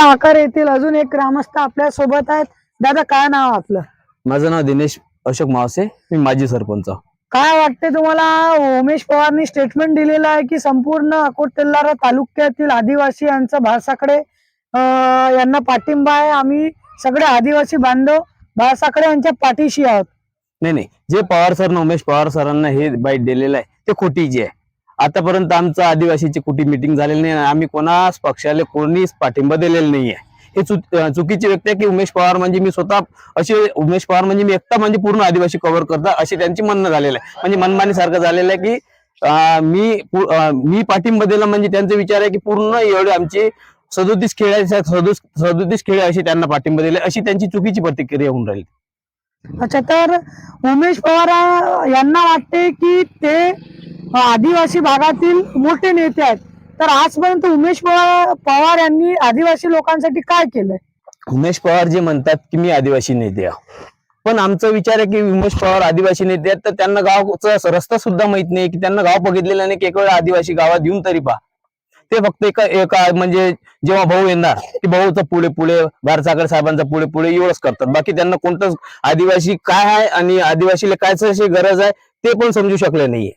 आकार येथील अजून एक ग्रामस्थ आपल्यासोबत आहेत. दादा काय नाव आपलं? माझं नाव दिनेश अशोक मावसे. मी माजी सरपंच. काय वाटते तुम्हाला? उमेश पवारनी स्टेटमेंट दिलेलं आहे की संपूर्ण अकोट तेल्लारा तालुक्यातील आदिवासी यांचा भासाकडे यांना पाठिंबा आहे. आम्ही सगळे आदिवासी बांधव भासाकडे यांच्या पाठीशी आहोत. नाही नाही. जे पवार सर उमेश पवार सरांना हे बाईट दिलेलं आहे ते खोटीची आहे. आतापर्यंत आमचं आदिवासीची कुठे मिटिंग झालेली नाही आणि आम्ही कोणाच पक्षाला कोणीच पाठिंबा दिलेला नाहीये. हे चुकीची व्यक्ती आहे की उमेश पवार म्हणजे मी स्वतः असे उमेश पवार म्हणजे मी एकटा म्हणजे पूर्ण आदिवासी कव्हर करता असे त्यांची म्हणणं झालेलं आहे. म्हणजे मनमानी सारखं झालेलं आहे की मी मी पाठिंबा दिला म्हणजे त्यांचा विचार आहे की पूर्ण एवढे आमचे सदोतीस खेळ सदोतीस सदोतीस खेळ अशी त्यांना पाठिंबा दिले अशी त्यांची चुकीची प्रतिक्रिया होऊन राहिली. अच्छा तर उमेश पवार यांना वाटते की ते आदिवासी भागातील मोठे नेते आहेत. तर आजपर्यंत उमेश पवार यांनी आदिवासी लोकांसाठी काय केलंय? उमेश पवार जे म्हणतात की मी आदिवासी नेते पण आमचा विचार आहे की उमेश पवार आदिवासी नेते आहेत तर त्यांना गावचा रस्ता सुद्धा माहीत नाही की त्यांना गाव बघितलेलं नाही की एक वेळ आदिवासी गावात येऊन तरी पहा. ते फक्त एका एका म्हणजे जेव्हा भाऊ येणार की भाऊचा पुढे पुढे भारसागर साहेबांचा पुढे पुढे एवढंच करतात. बाकी त्यांना कोणतंच आदिवासी काय आहे आणि आदिवासीला काय अशी गरज आहे ते पण समजू शकले नाहीये.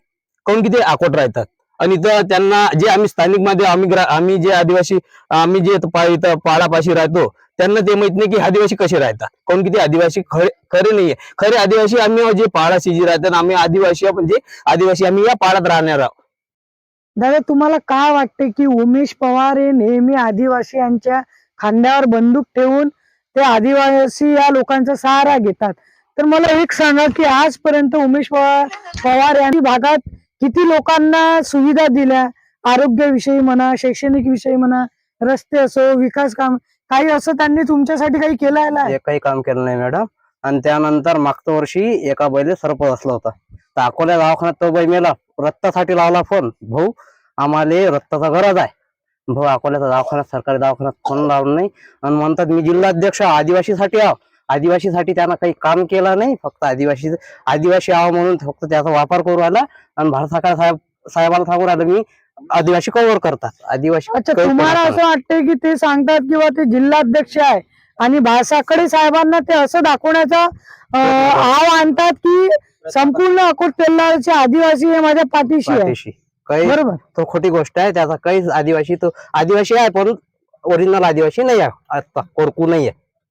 काऊन की ते आकोट राहतात. आणि इथं त्यांना जे आम्ही स्थानिकमध्ये आम्ही आम्ही जे आदिवासी आम्ही जे इथं पा- पाडापाशी राहतो त्यांना ते माहीत नाही की आदिवासी कसे राहतात. काऊन की ते आदिवासी खरे खरे नाहीये. खरे आदिवासी आम्ही जे पाडाशी जे राहतात आम्ही आदिवासी म्हणजे आदिवासी आम्ही या पाडात राहणार आहोत. दादा तुम्हाला काय वाटते की उमेश पवार हे नेहमी आदिवासी यांच्या खांद्यावर बंदूक ठेवून ते आदिवासी या लोकांचा सहारा घेतात? तर मला एक सांगा की आजपर्यंत उमेश पवार पवार यांनी भागात किती लोकांना सुविधा दिल्या? आरोग्याविषयी म्हणा शैक्षणिक विषयी म्हणा रस्ते असो विकास काम काही असं त्यांनी तुमच्यासाठी काही केलं आहे काही काम केलं नाही मॅडम आणि त्यानंतर मागच्या वर्षी एका बैले सर्प असला होता. तर अकोल्या दवाखान्यात तो बैल मेला. रक्तासाठी लावला फोन भाऊ आम्हाला रक्ताचा गरज आहे. भाऊ अकोल्याचा दवाखान्यात सरकारी दवाखान्यात फोन लावला नाही? आणि म्हणतात मी जिल्हाध्यक्ष आदिवासीसाठी आहो. आदिवासीसाठी त्यानं काही काम केलं नाही फक्त आदिवासी आदिवासी आहो म्हणून फक्त त्याचा वापर करू राहिला. आणि भारत सरकार साहेब साहेबाला सांगू राहिलं मी आदिवासी कव्हर करतात. आदिवासी अच्छा काही तुम्हाला असं वाटतंय की ते सांगतात किंवा ते जिल्हाध्यक्ष आहे आणि भासाकडे साहेबांना ते असं दाखवण्याचा आव आणतात की संपूर्ण अकोट तेल्लारचे आदिवासी हे माझ्या पाठीशी आहे. काही बरोबर. तो खोटी गोष्ट आहे त्याचा काहीच आदिवासी तो आदिवासी आहे पण ओरिजिनल आदिवासी नाही आहे आता कोरकू नाही आहे.